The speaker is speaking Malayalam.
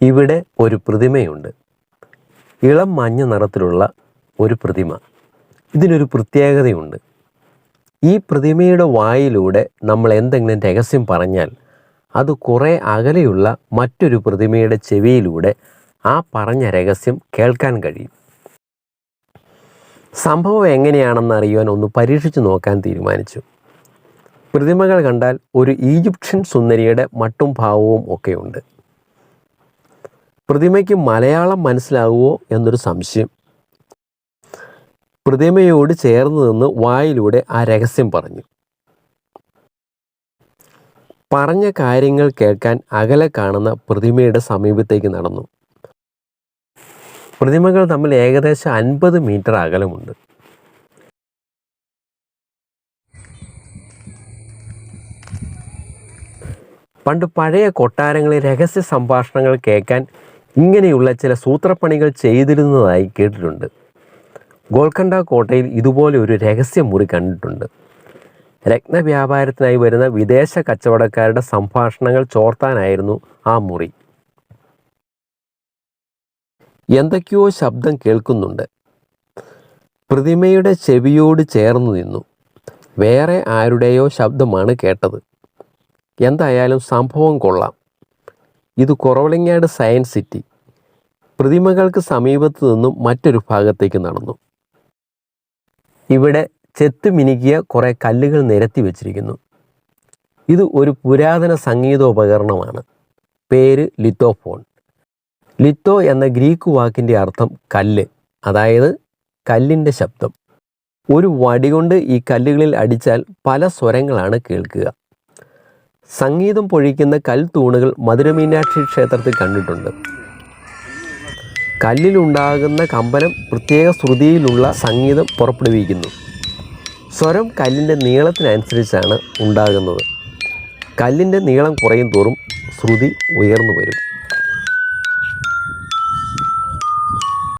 ഇവിടെ ഒരു പ്രതിമയുണ്ട്. ഇളം മഞ്ഞ നിറത്തിലുള്ള ഒരു പ്രതിമ. ഇതിനൊരു പ്രത്യേകതയുണ്ട്. ഈ പ്രതിമയുടെ വായിലൂടെ നമ്മൾ എന്തെങ്കിലും രഹസ്യം പറഞ്ഞാൽ അത് കുറേ അകലെയുള്ള മറ്റൊരു പ്രതിമയുടെ ചെവിയിലൂടെ ആ പറഞ്ഞ രഹസ്യം കേൾക്കാൻ കഴിയും. സംഭവം എങ്ങനെയാണെന്ന് അറിയുവാൻ ഒന്ന് പരീക്ഷിച്ചു നോക്കാൻ തീരുമാനിച്ചു. പ്രതിമകൾ കണ്ടാൽ ഒരു ഈജിപ്ഷ്യൻ സുന്ദരിയുടെ മട്ടും ഭാവവും ഒക്കെയുണ്ട്. പ്രതിമയ്ക്ക് മലയാളം മനസ്സിലാവുമോ എന്നൊരു സംശയം. പ്രതിമയോട് ചേർന്ന് നിന്ന് വായിലൂടെ ആ രഹസ്യം പറഞ്ഞു. പറഞ്ഞ കാര്യങ്ങൾ കേൾക്കാൻ അകലെ കാണുന്ന പ്രതിമയുടെ സമീപത്തേക്ക് നടന്നു. പ്രതിമകൾ തമ്മിൽ ഏകദേശം അൻപത് മീറ്റർ അകലമുണ്ട്. പണ്ട് പഴയ കൊട്ടാരങ്ങളിൽ രഹസ്യ സംഭാഷണങ്ങൾ കേൾക്കാൻ ഇങ്ങനെയുള്ള ചില സൂത്രപ്പണികൾ ചെയ്തിരുന്നതായി കേട്ടിട്ടുണ്ട്. ഗോൽക്കണ്ട കോട്ടയിൽ ഇതുപോലെ ഒരു രഹസ്യ മുറി കണ്ടിട്ടുണ്ട്. രത്നവ്യാപാരത്തിനായി വരുന്ന വിദേശ കച്ചവടക്കാരുടെ സംഭാഷണങ്ങൾ ചോർത്താനായിരുന്നു ആ മുറി. എന്തൊക്കെയോ ശബ്ദം കേൾക്കുന്നുണ്ട്. പ്രതിമയുടെ ചെവിയോട് ചേർന്നു നിന്നു. വേറെ ആരുടെയോ ശബ്ദമാണ് കേട്ടത്. എന്തായാലും സംഭവം കൊള്ളാം. ഇത് കുറവളിങ്ങാട് സയൻസ് സിറ്റി. പ്രതിമകൾക്ക് സമീപത്തു നിന്നും മറ്റൊരു ഭാഗത്തേക്ക് നടന്നു. ഇവിടെ ചെത്ത് മിനുക്കിയ കുറേ കല്ലുകൾ നിരത്തി വച്ചിരിക്കുന്നു. ഇത് ഒരു പുരാതന സംഗീതോപകരണമാണ്. പേര് ലിത്തോഫോൺ. ലിത്തോ എന്ന ഗ്രീക്ക് വാക്കിന്റെ അർത്ഥം കല്ല് അതായത് കല്ലിന്റെ ശബ്ദം. ഒരു വടി കൊണ്ട് ഈ കല്ലുകളിൽ അടിച്ചാൽ പല സ്വരങ്ങളാണ് കേൾക്കുക. സംഗീതം പൊഴിക്കുന്ന കൽ തൂണുകൾ മധുരമീനാക്ഷി ക്ഷേത്രത്തിൽ കണ്ടിട്ടുണ്ട്. കല്ലിലുണ്ടാകുന്ന കമ്പനം പ്രത്യേക ശ്രുതിയിലുള്ള സംഗീതം പുറപ്പെടുവിക്കുന്നു. സ്വരം കല്ലിന്റെ നീളത്തിനനുസരിച്ചാണ് ഉണ്ടാകുന്നത്. കല്ലിന്റെ നീളം കുറയും തോറും ശ്രുതി ഉയർന്നു വരും.